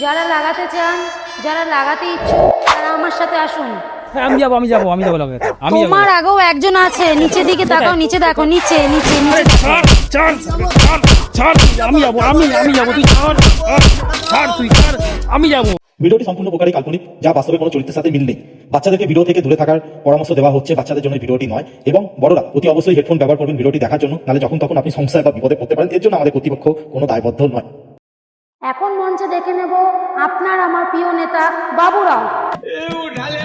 যারা লাগাতে চান যারা লাগাতে ইচ্ছুক তারা আমার সাথে আসুন। হ্যাঁ, আমি যাব আমি যাব আমি যাব লাগাতে। আমি যাব তোমার আগেও একজন আছে নিচের দিকে তাকাও নিচে দেখো নিচে নিচে নিচে ছাড় ছাড় ছাড় ছাড় আমি যাব আমি আমি যাব তুই ছাড় ছাড়, তুই ছাড় আমি যাব। ভিডিওটি সম্পূর্ণ প্রকারই কাল্পনিক যা বাস্তবে কোনো চরিত্রের সাথে মিল নেই। বাচ্চাদেরকে ভিডিও থেকে দূরে থাকার পরামর্শ দেওয়া হচ্ছে বাচ্চাদের জন্য ভিডিওটি নয় এবং বড়রা অতি অবশ্যই হেডফোন ব্যবহার করবেন ভিডিওটি দেখার জন্য নাহলে যখন তখন আপনি সংশয় বা বিপদে পড়তে পারেন এর জন্য আমাদের কর্তৃপক্ষ কোনো দায়বদ্ধ নয়। এখন মঞ্চে দেখে নেব আপনার আমার প্রিয় নেতা বাবুরাও। উঠালে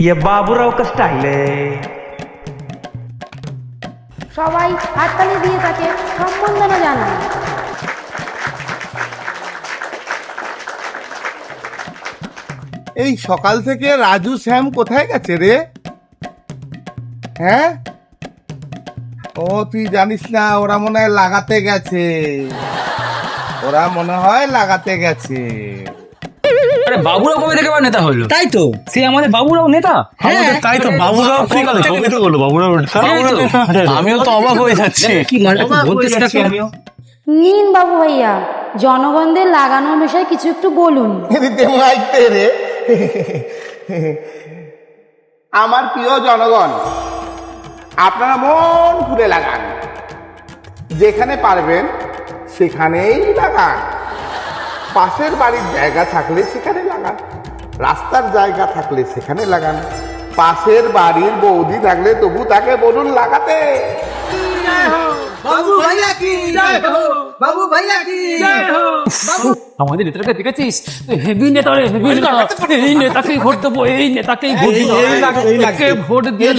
রে বাবুরাও কা সবাই হাততালি দিয়ে তাকে সম্বন্ধনা জানান। এই সকাল থেকে রাজু শ্যাম কোথায় গেছে রে? হ্যাঁ? ও তুই জানিস না ওরা মনে হয় লাগাতে গেছে। ওরা মনে হয় লাগাতে গেছে। আরে বাবুরাও কবে থেকে আবার নেতা হলো? তাই তো। সে আমাদের বাবুরাও নেতা? হ্যাঁ তাই তো বাবুরাও ঠিক আছে সবই তো বলল বাবুরাও আমিও তো অবাক হয়ে যাচ্ছি। কি মানে বলতে সেটা আমিও? নিন বাবু ভাইয়া জনগণদের লাগানোর বিষয়ে কিছু একটু বলুন। আমার প্রিয় জনগণ আপনারা মন খুলে লাগান। যেখানে পারবেন সেখানেই লাগান। পাশের বাড়ির জায়গা থাকলে সেখানে লাগান। রাস্তার জায়গা থাকলে সেখানে লাগান। পাশের বাড়ির বৌদি থাকলে তবু তাকে বলুন লাগাতে। বাবু ভাইয়া কি? বাবু ভাইয়া কি? আমাদের নেতাকে দেখেছিস? হেভি নেতা হেভি নেতা। এই নেতাকেই ভোট দেবো এই নেতাকেই ভোট হবে। ভোট দিয়ে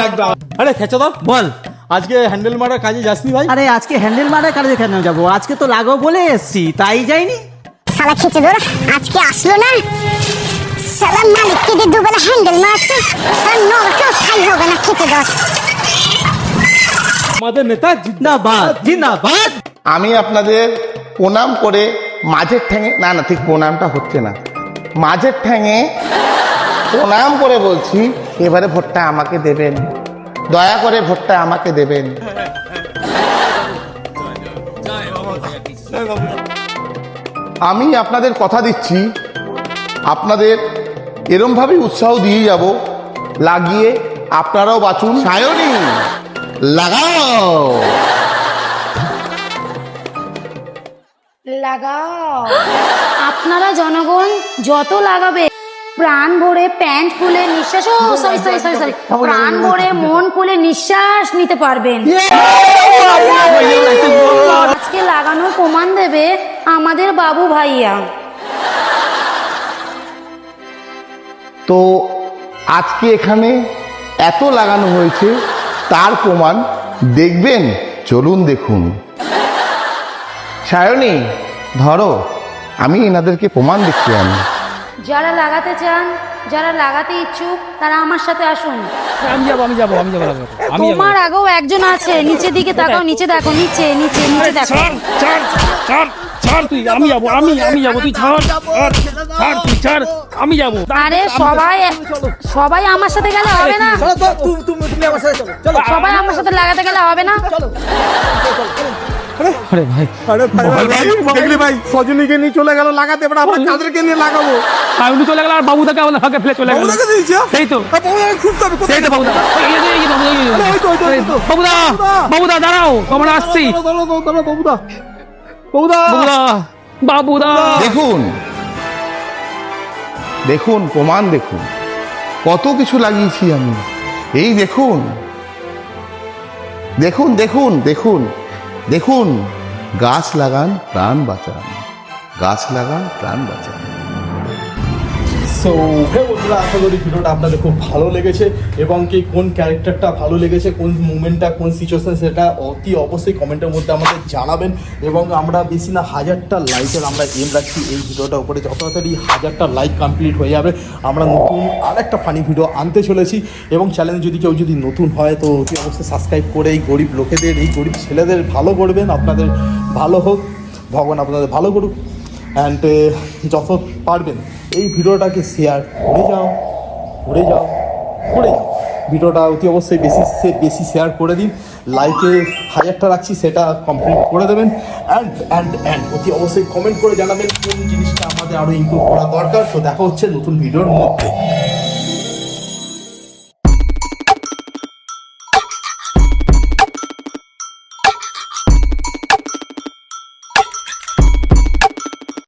আরে খেচা দাও বল। আজকে হ্যান্ডেল মারার কাজে যাসনি ভাই? আরে আজকে হ্যান্ডেল মারার কাজে কেন যাব? আজকে তো লাগাও বলে এসছি তাই যাইনি? শালা খেচে ধর আজকে আসলো না? শালা মালিককে দিয়ে দুবেলা হ্যান্ডেল মারছে আর নরকেও ঠাই হবে না খেতে ধর আমাদের নেতা জিন্দাবাদ জিন্দাবাদ। আমি আপনাদের প্রণাম করে মাঝের ঠ্যাঙে না না ঠিক প্রণামটা হচ্ছে না। মাঝের ঠ্যাঙে প্রণাম করে বলছি এবারে ভোটটা আমাকে দেবেন। দয়া করে ভোটটা আমাকে দেবেন। আমি আপনাদের কথা দিচ্ছি আপনাদের এরমভাবেই উৎসাহ দিয়ে যাব লাগিয়ে আপনারাও বাঁচুন। সায়নি লাগাও। লাগাও। আপনারা জনগণ যত লাগাবে প্রাণ ভরে প্যান্ট খুলে নিঃশ্বাস ও সরি সরি সরি সরি প্রাণ ভরে মন খুলে নিঃশ্বাস নিতে পারবেন। আজকে লাগানোর প্রমাণ দেবে আমাদের বাবু ভাইয়া। তো আজকে এখানে এত লাগানো হয়েছে তার প্রমাণ দেখবেন চলুন দেখুন। সায়নী ধরো আমি এনাদেরকে প্রমাণ দিচ্ছি আমি। যারা লাগাতে চান যারা লাগাতে ইচ্ছুক তারা আমার সাথে আসুন। আমি যাব আমি যাব আমি যাব আমি তোমার আগেও একজন আছে নিচের দিকে তাকাও নিচে দেখো নিচে নিচে নিচে দেখো। ছাড় ছাড় ছাড় তুই আমি যাব আমি আমি যাব তুই ছাড় ছাড় তুই ছাড় আমি যাব। আরে সবাই সবাই আমার সাথে গেলে হবে না? তুমি আমার সাথে চলো সবাই আমার সাথে লাগাতে গেলে হবে না? আরে ভাই। আরে ভাই ভাই সজনীকে নিয়ে চলে গেল লাগাতে এবার আমরা তাদেরকে নিয়ে লাগাবো। সায়নি চলে গেল আর আমাদের ফাঁকে ফেলে চলে গেল? সেই তো। সেই তো বাবুদা। এই যে, এই বাবুদা। বাবুদা বাবুদা। দাঁড়াও আমরা আসছি। বাবুদা। বাবুদা। বাবুদা বাবুদা। দেখুন। দেখুন প্রমাণ দেখুন। কত কিছু লাগিয়েছি আমি। এই দেখুন। দেখুন দেখুন দেখুন। দেখুন গাছ লাগান প্রাণ বাঁচান। গাছ লাগান প্রাণ বাঁচান। সো হে বন্ধুরা, আশা করি ভিডিওটা আপনাদের খুব ভালো লেগেছে এবং কি কোন ক্যারেক্টারটা ভালো লেগেছে, কোন মুভমেন্টটা, কোন সিচুয়েশন সেটা অতি অবশ্যই কমেন্টের মধ্যে আমাদের জানাবেন এবং আমরা বেশি না হাজারটা লাইকের আমরা এম রাখছি এই ভিডিওটার উপরে। যত তাড়াতাড়ি হাজারটা লাইক কমপ্লিট হয়ে যাবে, আমরা নতুন আরেকটা ফানি ভিডিও আনতে চলেছি এবং চ্যানেল যদি কেউ যদি নতুন হয়, তো অতি অবশ্যই সাবস্ক্রাইব করে এই গরিব লোকেদের, এই গরিব ছেলেদের ভালো করবেন। আপনাদের ভালো হোক, ভগবান আপনাদের ভালো করুক। অ্যান্ড যত পারবেন। এই ভিডিওটাকে শেয়ার করে যাও করে যাও করে যাও। ভিডিওটা অতি অবশ্যই বেশি বেশি শেয়ার করে দিন। লাইকে হাজারটা রাখছি, সেটা কমপ্লিট করে দেবেন। অ্যান্ড অ্যান্ড অ্যান্ড অতি অবশ্যই কমেন্ট করে জানাবেন কোন জিনিসটা আমাদের আরও ইম্প্রুভ করা দরকার। তো দেখা হচ্ছে নতুন ভিডিওর মধ্যে।